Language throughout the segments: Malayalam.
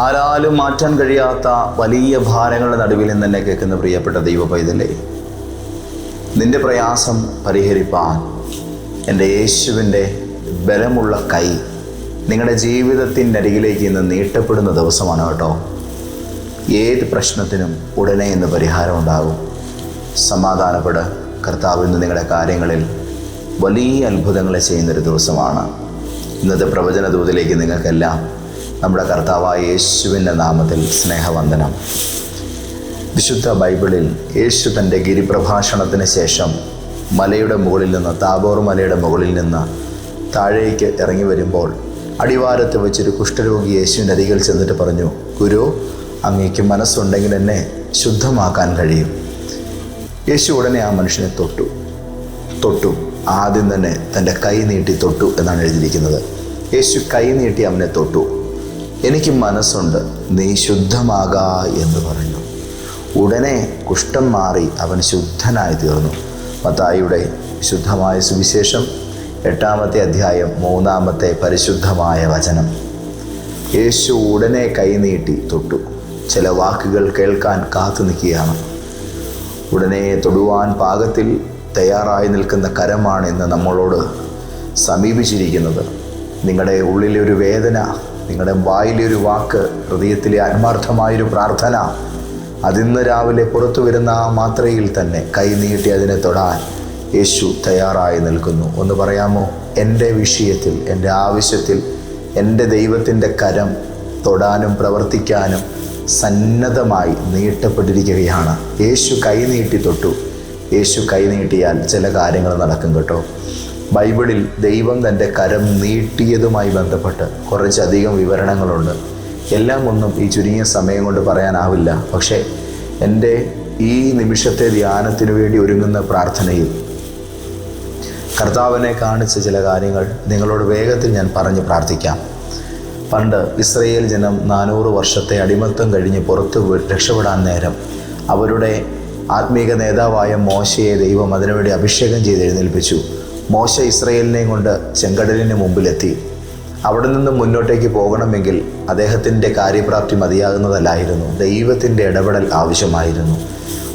ആരാലും മാറ്റാൻ കഴിയാത്ത വലിയ ഭാരങ്ങളുടെ നടുവിൽ നിന്ന് തന്നെ കേൾക്കുന്ന പ്രിയപ്പെട്ട ദൈവ പൈതലേ നിന്റെ പ്രയാസം പരിഹരിപ്പാൻ എന്റെ യേശുവിന്റെ ബലമുള്ള കൈ നിങ്ങളുടെ ജീവിതത്തിന്റെ അരികിലേക്ക് ഇന്ന് നീട്ടപ്പെടുന്ന ദിവസമാണ് കേട്ടോ. ഏത് പ്രശ്നത്തിനും ഉടനെ ഇന്ന് പരിഹാരം ഉണ്ടാകും. സമാധാനപ്പെട്. കർത്താവിൽ ഇന്ന് നിങ്ങളുടെ കാര്യങ്ങളിൽ വലിയ അത്ഭുതങ്ങളെ ചെയ്യുന്നൊരു ദിവസമാണ്. ഇന്നത്തെ പ്രവചന ദൂതിലേക്ക് നിങ്ങൾക്കെല്ലാം നമ്മുടെ കർത്താവായ യേശുവിന്റെ നാമത്തിൽ സ്നേഹവന്ദനം. വിശുദ്ധ ബൈബിളിൽ യേശു തന്റെ ഗിരിപ്രഭാഷണത്തിന് ശേഷം മലയുടെ മുകളിൽ നിന്ന് താബോർ മലയുടെ മുകളിൽ നിന്ന് താഴേക്ക് ഇറങ്ങി വരുമ്പോൾ അടിവാരത്ത് വെച്ചൊരു കുഷ്ഠരോഗി യേശുവിന്റെ അരികിൽ ചെന്നിട്ട് പറഞ്ഞു ഗുരു അങ്ങേക്ക് മനസ്സുണ്ടെങ്കിൽ എന്നെ ശുദ്ധമാക്കാൻ കഴിയും. യേശു ഉടനെ ആ മനുഷ്യനെ തൊട്ടു. തൊട്ടു. ആദ്യം തന്നെ തന്റെ കൈ നീട്ടി തൊട്ടു എന്നാണ് എഴുതിയിരിക്കുന്നത്. യേശു കൈ നീട്ടി അവനെ തൊട്ടു. എനിക്ക് മനസ്സുണ്ട് നീ ശുദ്ധമാകാ എന്ന് പറഞ്ഞു. ഉടനെ കുഷ്ഠം മാറി അവൻ ശുദ്ധനായി തീർന്നു. മത്തായിയുടെ ശുദ്ധമായ സുവിശേഷം എട്ടാമത്തെ അധ്യായം മൂന്നാമത്തെ പരിശുദ്ധമായ വചനം. യേശു ഉടനെ കൈനീട്ടി തൊട്ടു. ചില വാക്കുകൾ കേൾക്കാൻ കാത്തു നിൽക്കുകയാണ്. ഉടനെ തൊടുവാൻ പാകത്തിൽ തയ്യാറായി നിൽക്കുന്ന കരമാണ് ഇന്ന് നമ്മളോട് സമീപിച്ചിരിക്കുന്നത്. നിങ്ങളുടെ ഉള്ളിലെ ഒരു വേദന നിങ്ങളുടെ വായിലെ ഒരു വാക്ക് ഹൃദയത്തിലെ ആത്മാർത്ഥമായൊരു പ്രാർത്ഥന അതിന്ന് രാവിലെ പുറത്തു വരുന്ന ആ മാത്രയിൽ തന്നെ കൈ നീട്ടി അതിനെ തൊടാൻ യേശു തയ്യാറായി നിൽക്കുന്നു. ഒന്ന് പറയാമോ? എന്റെ വിഷയത്തിൽ എന്റെ ആവശ്യത്തിൽ എന്റെ ദൈവത്തിന്റെ കരം തൊടാനും പ്രവർത്തിക്കാനും സന്നദ്ധമായി നീട്ടപ്പെട്ടിരിക്കുകയാണ്. യേശു കൈ നീട്ടി തൊട്ടു. യേശു കൈ നീട്ടിയാൽ ചില കാര്യങ്ങൾ നടക്കും കേട്ടോ. ബൈബിളിൽ ദൈവം തന്റെ കരം നീട്ടിയതുമായി ബന്ധപ്പെട്ട് കുറച്ചധികം വിവരണങ്ങളുണ്ട്. എല്ലാം ഒന്നും ഈ ചുരുങ്ങിയ സമയം കൊണ്ട് പറയാനാവില്ല. പക്ഷേ എന്റെ ഈ നിമിഷത്തെ ധ്യാനത്തിനു വേണ്ടി ഒരുങ്ങുന്ന പ്രാർത്ഥനയിൽ കർത്താവിനെ കാണിച്ച ചില കാര്യങ്ങൾ നിങ്ങളോട് വേഗത്തിൽ ഞാൻ പറഞ്ഞ് പ്രാർത്ഥിക്കാം. പണ്ട് ഇസ്രയേൽ ജനം നാനൂറ് വർഷത്തെ അടിമത്തം കഴിഞ്ഞ് പുറത്ത് രക്ഷപ്പെടാൻ നേരം അവരുടെ ആത്മീക നേതാവായ മോശയെ ദൈവം അതിനുവേണ്ടി അഭിഷേകം ചെയ്ത് എഴുന്നേൽപ്പിച്ചു മോശ ഇസ്രയേലിനെയും കൊണ്ട് ചെങ്കടലിന് മുമ്പിലെത്തി. അവിടെ നിന്ന് മുന്നോട്ടേക്ക് പോകണമെങ്കിൽ അദ്ദേഹത്തിന്റെ കാര്യപ്രാപ്തി മതിയാകുന്നതല്ലായിരുന്നു. ദൈവത്തിന്റെ ഇടപെടൽ ആവശ്യമായിരുന്നു.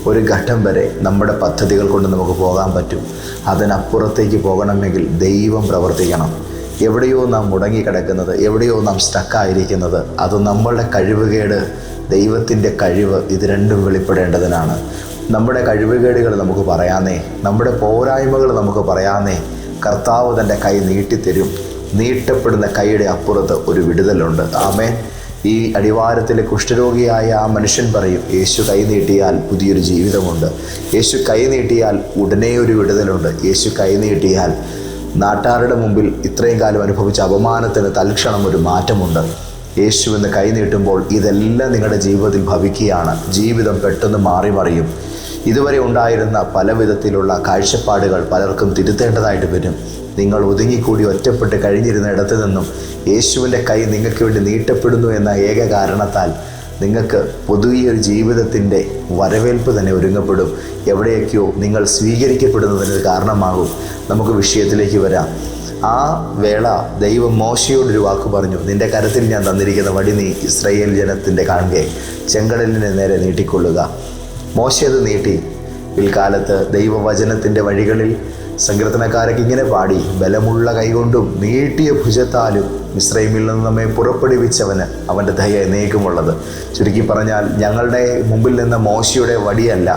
ഒരു ഘട്ടം വരെ നമ്മുടെ പദ്ധതികൾ കൊണ്ട് നമുക്ക് പോകാൻ പറ്റും. അതിനപ്പുറത്തേക്ക് പോകണമെങ്കിൽ ദൈവം പ്രവർത്തിക്കണം. എവിടെയോ നാം മുടങ്ങിക്കിടക്കുന്നത് എവിടെയോ നാം സ്റ്റക്കായിരിക്കുന്നത് അത് നമ്മളുടെ കഴിവുകേട് ദൈവത്തിന്റെ കഴിവ് ഇത് രണ്ടും വെളിപ്പെടേണ്ടതിനാണ്. നമ്മുടെ കഴിവുകേടുകൾ നമുക്ക് പറയാനേ നമ്മുടെ പോരായ്മകൾ നമുക്ക് പറയാനേ കർത്താവ് തന്റെ കൈ നീട്ടിത്തരും. നീട്ടപ്പെടുന്ന കൈയുടെ അപ്പുറത്ത് ഒരു വിടുതലുണ്ട്. ആമേ ഈ അടിവാരത്തിലെ കുഷ്ഠരോഗിയായ ആ മനുഷ്യൻ പറയും യേശു കൈ നീട്ടിയാൽ പുതിയൊരു ജീവിതമുണ്ട്. യേശു കൈ നീട്ടിയാൽ ഉടനെ ഒരു വിടുതലുണ്ട്. യേശു കൈ നീട്ടിയാൽ നാട്ടാരുടെ മുമ്പിൽ ഇത്രയും കാലം അനുഭവിച്ച അപമാനത്തിന് തൽക്ഷണം ഒരു മാറ്റമുണ്ട്. യേശുവിന് കൈ നീട്ടുമ്പോൾ ഇതെല്ലാം നിങ്ങളുടെ ജീവിതത്തിൽ ഭവിക്കുകയാണ്. ജീവിതം പെട്ടെന്ന് മാറി മറിയും ഇതുവരെ ഉണ്ടായിരുന്ന പല വിധത്തിലുള്ള കാഴ്ചപ്പാടുകൾ പലർക്കും തിരുത്തേണ്ടതായിട്ട് വരും. നിങ്ങൾ ഒതുങ്ങിക്കൂടി ഒറ്റപ്പെട്ട് കഴിഞ്ഞിരുന്ന ഇടത്തു നിന്നും യേശുവിന്റെ കൈ നിങ്ങൾക്ക് വേണ്ടി നീട്ടപ്പെടുന്നു എന്ന ഏക കാരണത്താൽ നിങ്ങൾക്ക് പുതിയൊരു ജീവിതത്തിന്റെ വരവേൽപ്പ് തന്നെ ഒരുങ്ങപ്പെടും. എവിടെയൊക്കെയോ നിങ്ങൾ സ്വീകരിക്കപ്പെടുന്നതിന് കാരണമാകും. നമുക്ക് വിഷയത്തിലേക്ക് വരാം. ആ വേള ദൈവം മോശയോടൊരു വാക്ക് പറഞ്ഞു. നിന്റെ കരത്തിൽ ഞാൻ തന്നിരിക്കുന്ന വടി നീ ഇസ്രയേൽ ജനത്തിന്റെ കാണുകെ ചെങ്കടലിനെ നേരെ നീട്ടിക്കൊള്ളുക. മോശ അത് നീട്ടി. പിൽക്കാലത്ത് ദൈവവചനത്തിന്റെ വഴികളിൽ സങ്കീർത്തനക്കാരൊക്കെ ഇങ്ങനെ പാടി ബലമുള്ള കൈകൊണ്ടും നീട്ടിയ ഭുജത്താലും മിശ്രൈമിൽ നിന്ന് നമ്മെ പുറപ്പെടുവിച്ചവന് അവന്റെ ദയ എന്നേക്കുമുള്ളത്. ചുരുക്കി പറഞ്ഞാൽ ഞങ്ങളുടെ മുമ്പിൽ നിന്ന് മോശയുടെ വടിയല്ല.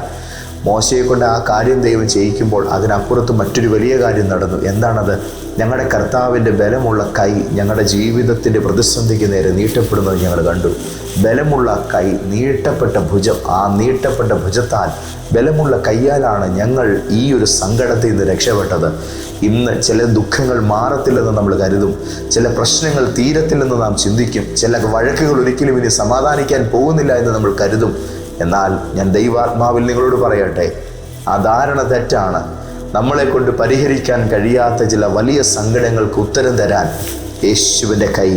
മോശയെ കൊണ്ട് ആ കാര്യം ദൈവം ചെയ്യിക്കുമ്പോൾ അതിനപ്പുറത്ത് മറ്റൊരു വലിയ കാര്യം നടന്നു. എന്താണത്? ഞങ്ങളുടെ കർത്താവിന്റെ ബലമുള്ള കൈ ഞങ്ങളുടെ ജീവിതത്തിന്റെ പ്രതിസന്ധിക്ക് നേരെ നീട്ടപ്പെടുന്നത് ഞങ്ങൾ കണ്ടു. ബലമുള്ള കൈ നീട്ടപ്പെട്ട ഭുജം ആ നീട്ടപ്പെട്ട ഭുജത്താൽ ബലമുള്ള കയ്യാലാണ് ഞങ്ങൾ ഈ ഒരു സങ്കടത്തിൽ നിന്ന് രക്ഷപ്പെട്ടത്. ഇന്ന് ചില ദുഃഖങ്ങൾ മാറത്തില്ലെന്ന് നമ്മൾ കരുതും. ചില പ്രശ്നങ്ങൾ തീരത്തില്ലെന്ന് നാം ചിന്തിക്കും. ചില വഴക്കുകൾ ഒരിക്കലും ഇനി സമാധാനിക്കാൻ പോകുന്നില്ല എന്ന് നമ്മൾ കരുതും. എന്നാൽ ഞാൻ ദൈവാത്മാവിൽ നിങ്ങളോട് പറയട്ടെ ആ ധാരണ തെറ്റാണ്. നമ്മളെ കൊണ്ട് പരിഹരിക്കാൻ കഴിയാത്ത ചില വലിയ സങ്കടങ്ങൾക്ക് ഉത്തരം തരാൻ യേശുവിന്റെ കൈ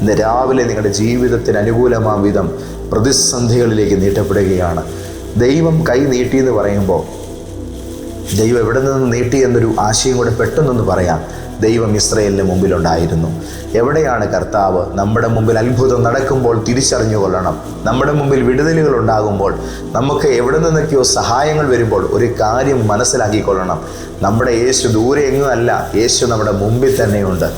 ഇന്ന് രാവിലെ നിങ്ങളുടെ ജീവിതത്തിന് അനുകൂലമാം വിധം പ്രതിസന്ധികളിലേക്ക് നീട്ടപ്പെടുകയാണ്. ദൈവം കൈ നീട്ടി എന്ന് പറയുമ്പോൾ ദൈവം എവിടെ നിന്ന് നീട്ടി എന്നൊരു ആശയം കൂടെ പെട്ടെന്നൊന്ന് പറയാം. ദൈവം ഇസ്രയേലിന് മുമ്പിലുണ്ടായിരുന്നു. എവിടെയാണ് കർത്താവ് നമ്മുടെ മുമ്പിൽ അത്ഭുതം നടക്കുമ്പോൾ തിരിച്ചറിഞ്ഞു കൊള്ളണം. നമ്മുടെ മുമ്പിൽ വിടുതലുകൾ ഉണ്ടാകുമ്പോൾ നമുക്ക് എവിടെ നിന്നൊക്കെയോ സഹായങ്ങൾ വരുമ്പോൾ ഒരു കാര്യം മനസ്സിലാക്കിക്കൊള്ളണം. നമ്മുടെ യേശു ദൂരെ എങ്ങും അല്ല. യേശു നമ്മുടെ മുമ്പിൽ തന്നെയുണ്ട്.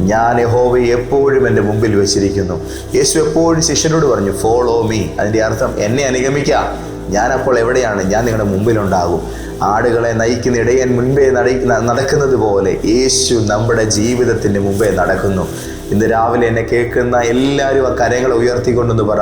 ഞാൻ യഹോവയെ എപ്പോഴും എന്റെ മുമ്പിൽ വെച്ചിരിക്കുന്നു. യേശു എപ്പോഴും ശിഷ്യനോട് പറഞ്ഞു ഫോളോ മീ അതിന്റെ അർത്ഥം എന്നെ അനുഗമിക്കാം. ഞാനപ്പോൾ എവിടെയാണ്? ഞാൻ നിങ്ങളുടെ മുമ്പിലുണ്ടാകും. ആടുകളെ നയിക്കുന്ന ഇടയൻ മുൻപേ നട- നടക്കുന്നത് പോലെ യേശു നമ്മുടെ ജീവിതത്തിന്റെ മുമ്പേ നടക്കുന്നു. ഇന്ന് രാവിലെ എന്നെ കേൾക്കുന്ന എല്ലാവരും ആ കരങ്ങളെ ഉയർത്തിക്കൊണ്ടെന്ന് പറ.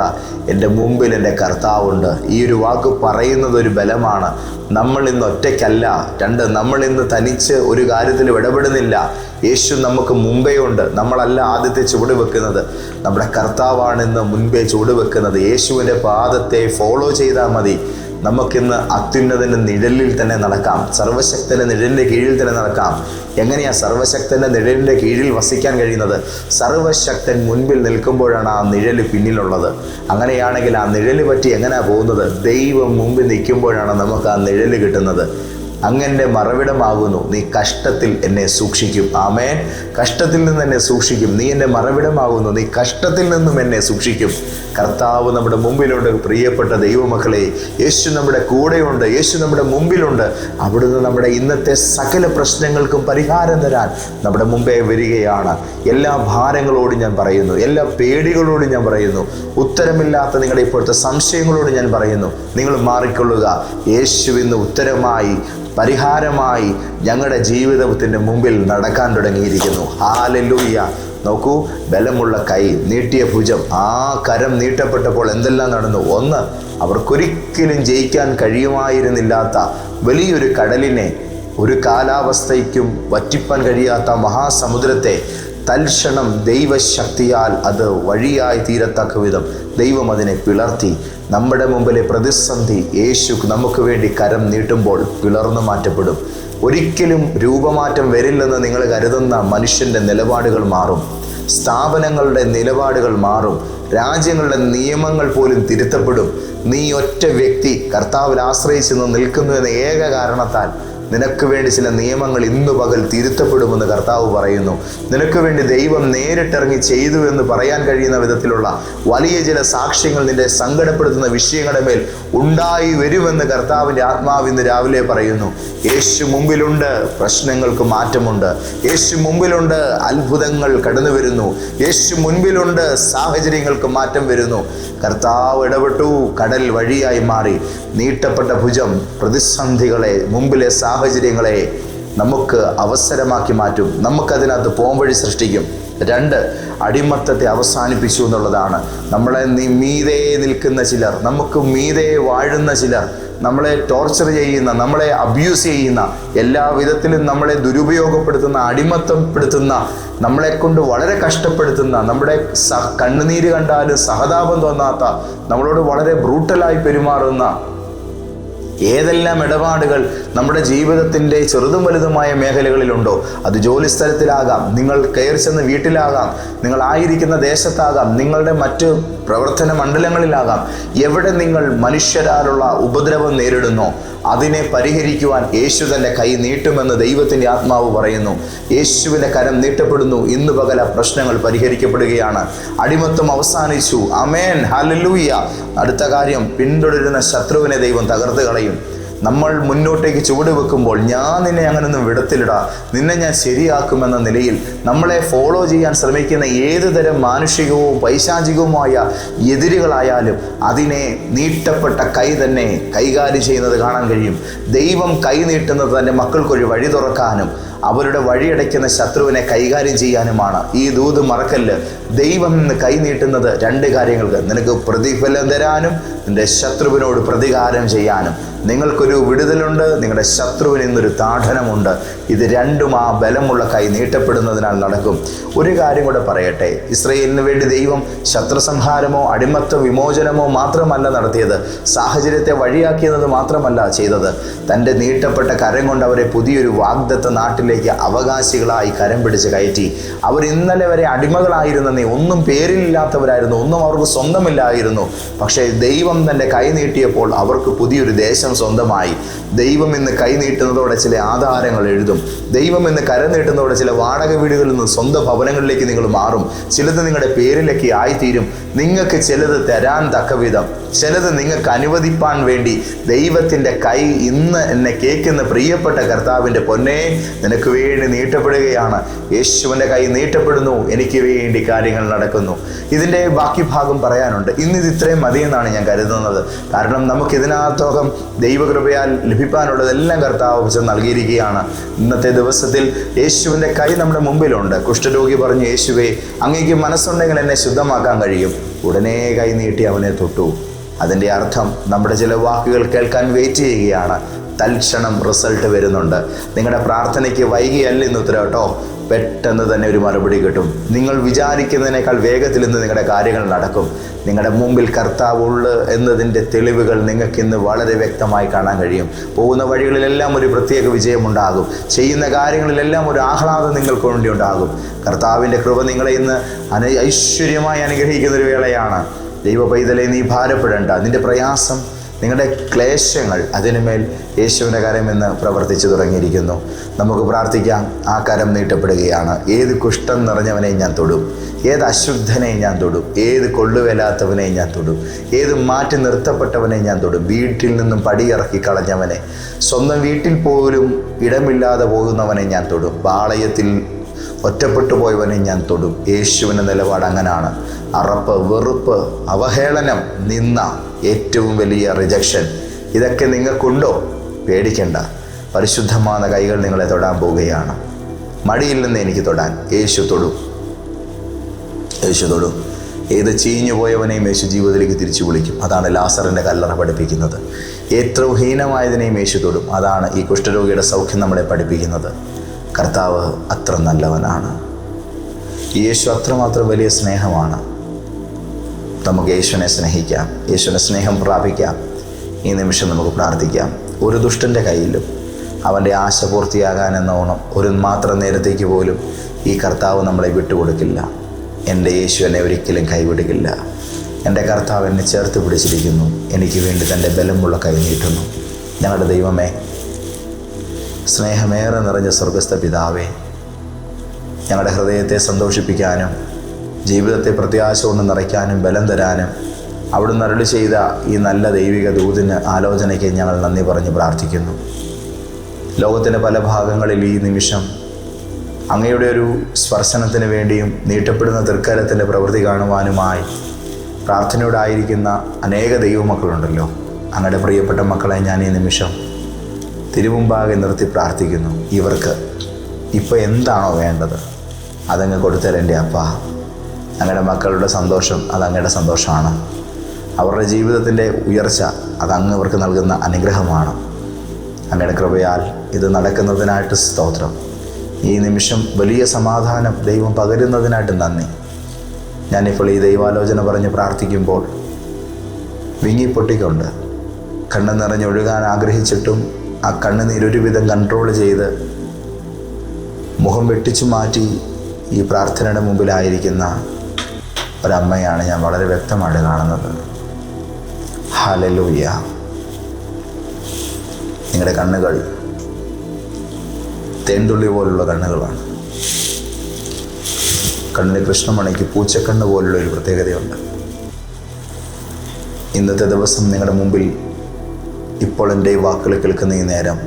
എന്റെ മുമ്പിൽ എന്റെ കർത്താവുണ്ട്. ഈ ഒരു വാക്ക് പറയുന്നത് ഒരു ബലമാണ്. നമ്മൾ ഇന്ന് ഒറ്റയ്ക്കല്ല. രണ്ട് നമ്മൾ ഇന്ന് തനിച്ച് ഒരു കാര്യത്തിൽ ഇടപെടുന്നില്ല. യേശു നമുക്ക് മുമ്പേ ഉണ്ട്. നമ്മളല്ല ആദ്യത്തെ ചുവട് വെക്കുന്നത്. നമ്മുടെ കർത്താവാണ് ഇന്ന് മുൻപേ ചുവട് വെക്കുന്നത്. യേശുവിന്റെ പാദത്തെ ഫോളോ ചെയ്താൽ മതി. നമുക്കിന്ന് അത്യുന്നതന്റെ നിഴലിൽ തന്നെ നടക്കാം. സർവശക്തന്റെ നിഴലിന്റെ കീഴിൽ തന്നെ നടക്കാം. എങ്ങനെയാ സർവശക്തന്റെ നിഴലിന്റെ കീഴിൽ വസിക്കാൻ കഴിയുന്നത്? സർവശക്തൻ മുൻപിൽ നിൽക്കുമ്പോഴാണ് ആ നിഴൽ പിന്നിലുള്ളത്. അങ്ങനെയാണെങ്കിൽ ആ നിഴൽ പറ്റി എങ്ങനെയാണ് പോകുന്നത്? ദൈവം മുമ്പിൽ നിൽക്കുമ്പോഴാണ് നമുക്ക് ആ നിഴൽ കിട്ടുന്നത്. അങ്ങന്റെ മറവിടമാകുന്നു. നീ കഷ്ടത്തിൽ എന്നെ സൂക്ഷിക്കും. ആമേൻ. കഷ്ടത്തിൽ നിന്ന് എന്നെ സൂക്ഷിക്കും. നീ എന്റെ മറവിടമാകുന്നു. നീ കഷ്ടത്തിൽ നിന്നും എന്നെ സൂക്ഷിക്കും. കർത്താവ് നമ്മുടെ മുമ്പിലുണ്ട് പ്രിയപ്പെട്ട ദൈവമക്കളെ. യേശു നമ്മുടെ കൂടെയുണ്ട് യേശു നമ്മുടെ മുമ്പിലുണ്ട്. അവിടുന്ന് നമ്മുടെ ഇന്നത്തെ സകല പ്രശ്നങ്ങൾക്കും പരിഹാരം തരാൻ നമ്മുടെ മുമ്പേ വരികയാണ്. എല്ലാ ഭാരങ്ങളോടും ഞാൻ പറയുന്നു. എല്ലാ പേടികളോടും ഞാൻ പറയുന്നു. ഉത്തരമില്ലാത്ത നിങ്ങളുടെ ഇപ്പോഴത്തെ സംശയങ്ങളോട് ഞാൻ പറയുന്നു. നിങ്ങൾ മാറിക്കൊള്ളുക. യേശുവിന് ഉത്തരമായി പരിഹാരമായി ഞങ്ങളുടെ ജീവിതത്തിന്റെ മുമ്പിൽ നടക്കാൻ തുടങ്ങിയിരിക്കുന്നു. ഹാലലൂയ്യ നോക്കൂ ബലമുള്ള കൈ നീട്ടിയ ഭുജം ആ കരം നീട്ടപ്പെട്ടപ്പോൾ എന്തെല്ലാം നടന്നു? ഒന്ന് അവർക്കൊരിക്കലും ജയിക്കാൻ കഴിയുമായിരുന്നില്ലാത്ത വലിയൊരു കടലിനെ ഒരു കാലാവസ്ഥയ്ക്കും വറ്റിപ്പാൻ കഴിയാത്ത മഹാസമുദ്രത്തെ തൽക്ഷണം ദൈവശക്തിയാൽ അത് വഴിയായി തീരത്തക്ക വിധം ദൈവം അതിനെ പിളർത്തി നമ്മുടെ മുമ്പിലെ പ്രതിസന്ധി യേശു നമുക്ക് വേണ്ടി കരം നീട്ടുമ്പോൾ പിളർന്നു മാറ്റപ്പെടും. ഒരിക്കലും രൂപമാറ്റം വരില്ലെന്ന് നിങ്ങൾ കരുതുന്ന മനുഷ്യന്റെ നിലപാടുകൾ മാറും. സ്ഥാപനങ്ങളുടെ നിലപാടുകൾ മാറും. രാജ്യങ്ങളുടെ നിയമങ്ങൾ പോലും തിരുത്തപ്പെടും. നീ ഒറ്റ വ്യക്തി കർത്താവിൽ ആശ്രയിച്ച് നിൽക്കുന്നു എന്ന ഏക കാരണത്താൽ നിനക്ക് വേണ്ടി ചില നിയമങ്ങൾ ഇന്നു പകൽ തിരുത്തപ്പെടുമെന്ന് കർത്താവ് പറയുന്നു. നിനക്ക് വേണ്ടി ദൈവം നേരിട്ടിറങ്ങി ചെയ്തു എന്ന് പറയാൻ കഴിയുന്ന വിധത്തിലുള്ള വലിയ ചില സാക്ഷ്യങ്ങൾ നിന്റെ സങ്കടപ്പെടുത്തുന്ന വിഷയങ്ങളുടെ മേൽ ഉണ്ടായി വരുമെന്ന് കർത്താവിന്റെ ആത്മാവ് ഇന്ന് രാവിലെ പറയുന്നു. യേശു മുമ്പിലുണ്ട് പ്രശ്നങ്ങൾക്ക് മാറ്റമുണ്ട്. യേശു മുമ്പിലുണ്ട് അത്ഭുതങ്ങൾ കടന്നു വരുന്നു. യേശു മുൻപിലുണ്ട് സാഹചര്യങ്ങൾക്ക് മാറ്റം വരുന്നു. കർത്താവ് ഇടപെട്ടു കടൽ വഴിയായി മാറി. നീട്ടപ്പെട്ട ഭുജം പ്രതിസന്ധികളെ മുമ്പിലെ സാഹചര്യങ്ങളെ നമുക്ക് അവസരമാക്കി മാറ്റും. നമുക്കതിനകത്ത് പോംവഴി സൃഷ്ടിക്കും. രണ്ട് അടിമത്തത്തെ അവസാനിപ്പിച്ചു എന്നുള്ളതാണ്. നമ്മളെ മീതെ നിൽക്കുന്ന ചിലർ നമുക്ക് മീതെ വാഴുന്ന ചിലർ നമ്മളെ ടോർച്ചർ ചെയ്യുന്ന നമ്മളെ അബ്യൂസ് ചെയ്യുന്ന എല്ലാ വിധത്തിലും നമ്മളെ ദുരുപയോഗപ്പെടുത്തുന്ന അടിമത്തപ്പെടുത്തുന്ന നമ്മളെ കൊണ്ട് വളരെ കഷ്ടപ്പെടുത്തുന്ന നമ്മുടെ സ കണ്ണുനീര് കണ്ടാലും സഹതാപം തോന്നാത്ത നമ്മളോട് വളരെ ബ്രൂട്ടലായി പെരുമാറുന്ന ഏതെല്ലാം ഇടപാടുകൾ നമ്മുടെ ജീവിതത്തിന്റെ ചെറുതും വലുതുമായ മേഖലകളിലുണ്ടോ? അത് ജോലി സ്ഥലത്തിലാകാം നിങ്ങൾ കയറി ചെന്ന് വീട്ടിലാകാം നിങ്ങൾ ആയിരിക്കുന്ന ദേശത്താകാം നിങ്ങളുടെ മറ്റ് പ്രവർത്തന മണ്ഡലങ്ങളിലാകാം. എവിടെ നിങ്ങൾ മനുഷ്യരാലുള്ള ഉപദ്രവം നേരിടുന്നോ അതിനെ പരിഹരിക്കുവാൻ യേശു തന്റെ കൈ നീട്ടുമെന്ന് ദൈവത്തിന്റെ ആത്മാവ് പറയുന്നു. യേശുവിന്റെ കരം നീട്ടപ്പെടുന്നു ഇന്ന് പകല പ്രശ്നങ്ങൾ പരിഹരിക്കപ്പെടുകയാണ്. അടിമത്തം അവസാനിച്ചു. അമേൻ ഹലലൂയ അടുത്ത കാര്യം പിന്തുടരുന്ന ശത്രുവിനെ ദൈവം തകർത്ത് കളയും. നമ്മൾ മുന്നോട്ടേക്ക് ചുവട് വെക്കുമ്പോൾ ഞാൻ നിന്നെ അങ്ങനൊന്നും വിടത്തിലിടാ നിന്നെ ഞാൻ ശരിയാക്കുമെന്ന നിലയിൽ നമ്മളെ ഫോളോ ചെയ്യാൻ ശ്രമിക്കുന്ന ഏത് തരം മാനുഷികവും പൈശാചികവുമായ എതിരുകളായാലും അതിനെ നീട്ടപ്പെട്ട കൈ തന്നെ കൈകാര്യം ചെയ്യുന്നത് കാണാൻ കഴിയും. ദൈവം കൈ നീട്ടുന്നത് തന്റെ മക്കൾക്കൊരു വഴി തുറക്കാനും അവരുടെ വഴിയടയ്ക്കുന്ന ശത്രുവിനെ കൈകാര്യം ചെയ്യാനുമാണ്. ഈ ദൂത് മറക്കല്ല് ദൈവം കൈനീട്ടുന്നത് രണ്ട് കാര്യങ്ങൾക്ക്. നിനക്ക് പ്രതിഫലം തരാനും നിന്റെ ശത്രുവിനോട് പ്രതികാരം ചെയ്യാനും. നിങ്ങൾക്കൊരു വിടുതലുണ്ട് നിങ്ങളുടെ ശത്രുവിന് ഇന്നൊരു താഠനമുണ്ട്. ഇത് രണ്ടും ആ ബലമുള്ള കൈ നീട്ടപ്പെടുന്നതിനാൽ നടക്കും. ഒരു കാര്യം കൂടെ പറയട്ടെ. ഇസ്രയേലിന് വേണ്ടി ദൈവം ശത്രുസംഹാരമോ അടിമത്വ വിമോചനമോ മാത്രമല്ല നടത്തിയത്. സാഹചര്യത്തെ വഴിയാക്കിയത് മാത്രമല്ല ചെയ്തത്. തന്റെ നീട്ടപ്പെട്ട കരം കൊണ്ട് അവരെ പുതിയൊരു വാഗ്ദത്ത നാട്ടിലേക്ക് അവകാശികളായി കരം പിടിച്ച് കയറ്റി. അവർ ഇന്നലെ വരെ അടിമകളായിരുന്ന നീ ഒന്നും പേരിലില്ലാത്തവരായിരുന്നു ഒന്നും അവർക്ക് സ്വന്തമില്ലായിരുന്നു. പക്ഷേ ദൈവം തന്റെ കൈ നീട്ടിയപ്പോൾ അവർക്ക് പുതിയൊരു ദേശം സ്വന്തമായി. ദൈവം ഇന്ന് കൈ നീട്ടുന്നതോടെ ചില ആധാരങ്ങൾ എഴുതും. ദൈവം ഇന്ന് കര നീട്ടുന്നതോടെ ചില വാടക വീടുകളിൽ നിന്ന് സ്വന്തം ഭവനങ്ങളിലേക്ക് നിങ്ങൾ മാറും. ചിലത് നിങ്ങളുടെ പേരിലേക്ക് ആയിത്തീരും. നിങ്ങൾക്ക് ചിലത് തരാൻ തക്ക വിധം ചിലത് നിങ്ങൾക്ക് അനുവദിപ്പാൻ വേണ്ടി ദൈവത്തിന്റെ കൈ ഇന്ന് എന്നെ കേൾക്കുന്ന പ്രിയപ്പെട്ട കർത്താവിന്റെ പൊന്നേ നിനക്ക് വേണ്ടി നീട്ടപ്പെടുകയാണ്. യേശുവിന്റെ കൈ നീട്ടപ്പെടുന്നു. എനിക്ക് വേണ്ടി കാര്യങ്ങൾ നടക്കുന്നു. ഇതിന്റെ ബാക്കി ഭാഗം പറയാനുണ്ട്. ഇന്ന് ഇത് ഇത്രയും മതിയെന്നാണ് ഞാൻ കരുതുന്നത്. കാരണം നമുക്ക് ഇതിനകത്തോകം ദൈവകൃപയാൽ ലഭിക്കാനുള്ളതെല്ലാം കർത്താവ് നൽകിയിരിക്കുകയാണ്. ഇന്നത്തെ ദിവസത്തിൽ യേശുവിന്റെ കൈ നമ്മുടെ മുമ്പിലുണ്ട്. കുഷ്ഠരോഗി പറഞ്ഞു യേശുവെ അങ്ങേക്ക് മനസ്സുണ്ടെങ്കിൽ എന്നെ ശുദ്ധമാക്കാൻ കഴിയും. ഉടനെ കൈ നീട്ടി അവനെ തൊട്ടു. അതിന്റെ അർത്ഥം നമ്മുടെ ചില വാക്കുകൾ കേൾക്കാൻ വെയിറ്റ് ചെയ്യുകയാണ്. തൽക്ഷണം റിസൾട്ട് വരുന്നുണ്ട്. നിങ്ങളുടെ പ്രാർത്ഥനയ്ക്ക് വൈകിയല്ല ഇന്ന് ഉത്തരം കേട്ടോ. പെട്ടെന്ന് തന്നെ ഒരു മറുപടി കിട്ടും. നിങ്ങൾ വിചാരിക്കുന്നതിനേക്കാൾ വേഗത്തിൽ ഇന്ന് നിങ്ങളുടെ കാര്യങ്ങൾ നടക്കും. നിങ്ങളുടെ മുമ്പിൽ കർത്താവ് ഉള്ളു എന്നതിന്റെ തെളിവുകൾ നിങ്ങൾക്ക് ഇന്ന് വളരെ വ്യക്തമായി കാണാൻ കഴിയും. പോകുന്ന വഴികളിലെല്ലാം ഒരു പ്രത്യേക വിജയമുണ്ടാകും. ചെയ്യുന്ന കാര്യങ്ങളിലെല്ലാം ഒരു ആഹ്ലാദം നിങ്ങൾക്ക് വേണ്ടി ഉണ്ടാകും. കർത്താവിന്റെ കൃപ നിങ്ങളെ ഇന്ന് അന ഐശ്വര്യമായി അനുഗ്രഹിക്കുന്നൊരു വേളയാണ്. ദൈവ പൈതലെ നീ ഭാരപ്പെടേണ്ട. നിന്റെ പ്രയാസം നിങ്ങളുടെ ക്ലേശങ്ങൾ അതിനുമേൽ യേശുവിന്റെ എന്ന് പ്രവർത്തിച്ചു തുടങ്ങിയിരിക്കുന്നു. നമുക്ക് പ്രാർത്ഥിക്കാം ആ കരം നീട്ടപ്പെടുകയാണ്. ഏത് കുഷ്ഠം നിറഞ്ഞവനെയും ഞാൻ തൊടും. ഏത് അശുദ്ധനെയും ഞാൻ തൊടും. ഏത് കൊള്ളുവേലാത്തവനെയും ഞാൻ തൊടും. ഏത് മാറ്റി നിർത്തപ്പെട്ടവനെയും ഞാൻ തൊടും. വീട്ടിൽ നിന്നും പടിയിറക്കി കളഞ്ഞവനെ. സ്വന്തം വീട്ടിൽ പോലും ഇടമില്ലാതെ പോകുന്നവനെ ഞാൻ തൊടും. പാളയത്തിൽ ഒറ്റപ്പെട്ടു പോയവനെ ഞാൻ തൊടും. യേശുവിന്റെ നിലപാട് അങ്ങനാണ്. അറപ്പ് വെറുപ്പ് അവഹേളനം നിന്ന ഏറ്റവും വലിയ റിജക്ഷൻ ഇതൊക്കെ നിങ്ങൾക്കുണ്ടോ? പേടിക്കണ്ട. പരിശുദ്ധമായ കൈകൾ നിങ്ങളെ തൊടാൻ പോവുകയാണ്. മടിയിൽ നിന്ന് എനിക്ക് തൊടാൻ യേശു തൊടും. യേശു തൊടും. ഏത് ചീഞ്ഞു പോയവനെയും യേശു ജീവിതത്തിലേക്ക് തിരിച്ചു വിളിക്കും. അതാണ് ലാസറിന്റെ കല്ലറ പഠിപ്പിക്കുന്നത്. ഏറ്റവും ഹീനമായതിനെയും യേശു തൊടും. അതാണ് ഈ കുഷ്ഠരോഗിയുടെ സൗഖ്യം നമ്മളെ പഠിപ്പിക്കുന്നത്. കർത്താവ് അത്ര നല്ലവനാണ്. യേശു അത്രമാത്രം വലിയ സ്നേഹമാണ്. നമുക്ക് യേശുവിനെ സ്നേഹിക്കാം യേശുവിനെ സ്നേഹം പ്രാപിക്കാം ഈ നിമിഷം നമുക്ക് പ്രാർത്ഥിക്കാം. ഒരു ദുഷ്ടന്റെ കയ്യിലും അവന്റെ ആശ പൂർത്തിയാകാൻ എന്നോണം ഒരു മാത്രം നേരത്തേക്ക് പോലും ഈ കർത്താവ് നമ്മളെ വിട്ടുകൊടുക്കില്ല. എന്റെ യേശു എന്നെ ഒരിക്കലും കൈവിടുകില്ല എന്റെ കർത്താവ് എന്നെ ചേർത്ത് പിടിച്ചിരിക്കുന്നു. എനിക്ക് വേണ്ടി തന്റെ ബലമുള്ള കൈ നീട്ടുന്നു. ഞങ്ങളുടെ ദൈവമേ സ്നേഹമേറെ നിറഞ്ഞ സ്വർഗസ്ഥ പിതാവേ ഞങ്ങളുടെ ഹൃദയത്തെ സന്തോഷിപ്പിക്കാനും ജീവിതത്തെ പ്രത്യാശ കൊണ്ട് നിറയ്ക്കാനും ബലം തരാനും അവിടുന്ന് അരുളി ചെയ്ത ഈ നല്ല ദൈവിക ദൂതിന് ആലോചനയ്ക്ക് ഞങ്ങൾ നന്ദി പറഞ്ഞ് പ്രാർത്ഥിക്കുന്നു. ലോകത്തിന്റെ പല ഭാഗങ്ങളിൽ ഈ നിമിഷം അങ്ങയുടെ ഒരു സ്പർശനത്തിന് വേണ്ടിയും നീട്ടപ്പെടുന്ന തൃക്കരത്തിന്റെ പ്രവൃത്തി കാണുവാനുമായി പ്രാർത്ഥനയോടായിരിക്കുന്ന അനേക ദൈവമക്കളുണ്ടല്ലോ. അങ്ങയുടെ പ്രിയപ്പെട്ട മക്കളെ ഞാൻ ഈ നിമിഷം തിരുമുമ്പാകെ നിർത്തി പ്രാർത്ഥിക്കുന്നു. ഇവർക്ക് ഇപ്പോൾ എന്താണോ വേണ്ടത്? അതങ്ങ് കൊടുത്തരന്റെ അപ്പ. അങ്ങയുടെ മക്കളുടെ സന്തോഷം അത് അങ്ങയുടെ സന്തോഷമാണ്. അവരുടെ ജീവിതത്തിന്റെ ഉയർച്ച അത് അങ്ങ് അവർക്ക് നൽകുന്ന അനുഗ്രഹമാണ്. അങ്ങയുടെ കൃപയാൽ ഇത് നടക്കുന്നതിനായിട്ട് സ്തോത്രം. ഈ നിമിഷം വലിയ സമാധാനം ദൈവം പകരുന്നതിനായിട്ട് നന്ദി. ഞാനിപ്പോൾ ഈ ദൈവാലോചന പറഞ്ഞ് പ്രാർത്ഥിക്കുമ്പോൾ വിങ്ങിപ്പൊട്ടിക്കൊണ്ട് കണ്ണു നിറഞ്ഞൊഴുകാൻ ആഗ്രഹിച്ചിട്ടും ആ കണ്ണുനീരൊരുവിധം കൺട്രോൾ ചെയ്ത് മുഖം വെട്ടിച്ചു മാറ്റി ഈ പ്രാർത്ഥനയുടെ മുമ്പിലായിരിക്കുന്ന ഒരമ്മയാണ് ഞാൻ വളരെ വ്യക്തമായിട്ട് കാണുന്നത്. ഹലലൂയ നിങ്ങളുടെ കണ്ണുകൾ തേൻതുള്ളി പോലുള്ള കണ്ണുകളാണ്. കണ്ണിന് കൃഷ്ണമണിക്ക് പൂച്ചക്കണ്ണ് പോലുള്ള ഒരു പ്രത്യേകതയുണ്ട്. ഇന്നത്തെ ദിവസം നിങ്ങളുടെ മുമ്പിൽ ഇപ്പോൾ എന്റെ ഈ വാക്കുകൾ കേൾക്കുന്ന ഈ നേരം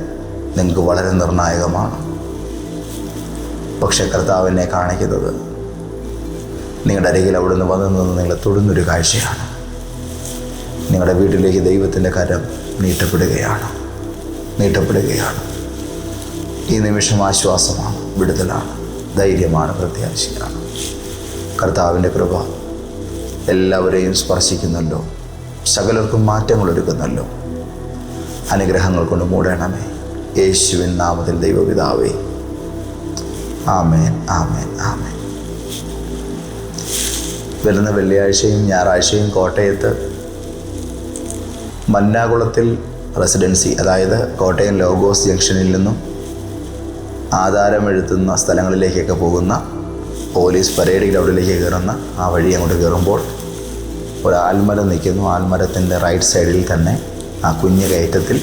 നിങ്ങൾക്ക് വളരെ നിർണായകമാണ്. പക്ഷേ കർത്താവിനെ കാണിക്കുന്നത് നിങ്ങളുടെ അരികിൽ അവിടുന്ന് വന്നു നിന്ന് നിങ്ങളെ തൊടുന്നൊരു കാഴ്ചയാണ്. നിങ്ങളുടെ വീട്ടിലേക്ക് ദൈവത്തിന്റെ കരം നീട്ടപ്പെടുകയാണ്. നീട്ടപ്പെടുകയാണ്. ഈ നിമിഷം ആശ്വാസമാണ് വിടുതലാണ് ധൈര്യമാണ് പ്രത്യാശയാണ്. കർത്താവിന്റെ കൃപ എല്ലാവരെയും സ്പർശിക്കുന്നല്ലോ സകലർക്കും മാറ്റങ്ങൾ ഒരുക്കുന്നല്ലോ. അനുഗ്രഹങ്ങൾ കൊണ്ട് മൂടണമേ. യേശുവിൻ നാമത്തിൽ ദൈവപിതാവേ. ആമേൻ ആമേൻ ആമേൻ. വരുന്ന വെള്ളിയാഴ്ചയും ഞായറാഴ്ചയും കോട്ടയത്ത് മന്നാകുളത്തിൽ റെസിഡൻസി അതായത് കോട്ടയം ലോഗോസ് ജംഗ്ഷനിൽ നിന്നും ആധാരം എഴുതുന്ന സ്ഥലങ്ങളിലേക്കൊക്കെ പോകുന്ന പോലീസ് പരേഡ് ഗ്രൗണ്ടിലേക്ക് കയറുന്ന ആ വഴി അങ്ങോട്ട് കയറുമ്പോൾ ഒരു ആൽമരം നിൽക്കുന്നു. ആൽമരത്തിന്റെ റൈറ്റ് സൈഡിൽ തന്നെ ആ കുഞ്ഞ് കയറ്റത്തിൽ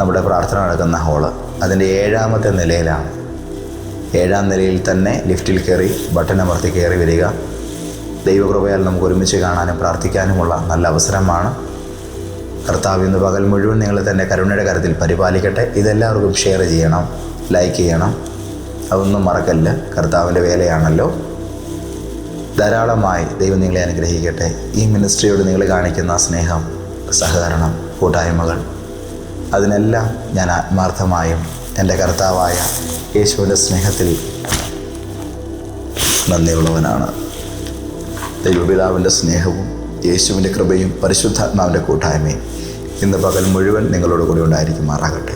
നമ്മുടെ പ്രാർത്ഥന നടക്കുന്ന ഹോൾ. അതിന്റെ ഏഴാമത്തെ നിലയിലാണ്. ഏഴാം നിലയിൽ തന്നെ ലിഫ്റ്റിൽ കയറി ബട്ടൺ അമർത്തി കയറി വരിക. ദൈവകൃപയാൽ നമുക്ക് ഒരുമിച്ച് കാണാനും പ്രാർത്ഥിക്കാനുമുള്ള നല്ല അവസരമാണ്. കർത്താവ് ഇന്ന് പകൽ മുഴുവൻ നിങ്ങൾ തന്നെ കരുണയുടെ കരത്തിൽ പരിപാലിക്കട്ടെ. ഇതെല്ലാവർക്കും ഷെയർ ചെയ്യണം ലൈക്ക് ചെയ്യണം. അതൊന്നും മറക്കല്ല കർത്താവിന്റെ വേലയാണല്ലോ. ധാരാളമായി ദൈവം നിങ്ങളെ അനുഗ്രഹിക്കട്ടെ. ഈ മിനിസ്ട്രിയോട് നിങ്ങൾ കാണിക്കുന്ന സ്നേഹം സഹകരണം കൂട്ടായ്മകൾ അതിനെല്ലാം ഞാൻ ആത്മാർത്ഥമായും എന്റെ കർത്താവായ യേശുവിന്റെ സ്നേഹത്തിൽ നന്ദിയുള്ളവനാണ്. ദൈവപിതാവിന്റെ സ്നേഹവും യേശുവിന്റെ കൃപയും പരിശുദ്ധാത്മാവിന്റെ കൂട്ടായ്മയും ഇന്ന് പകൽ മുഴുവൻ നിങ്ങളോട് കൂടി ഉണ്ടായിരിക്കുമാറാകട്ടെ.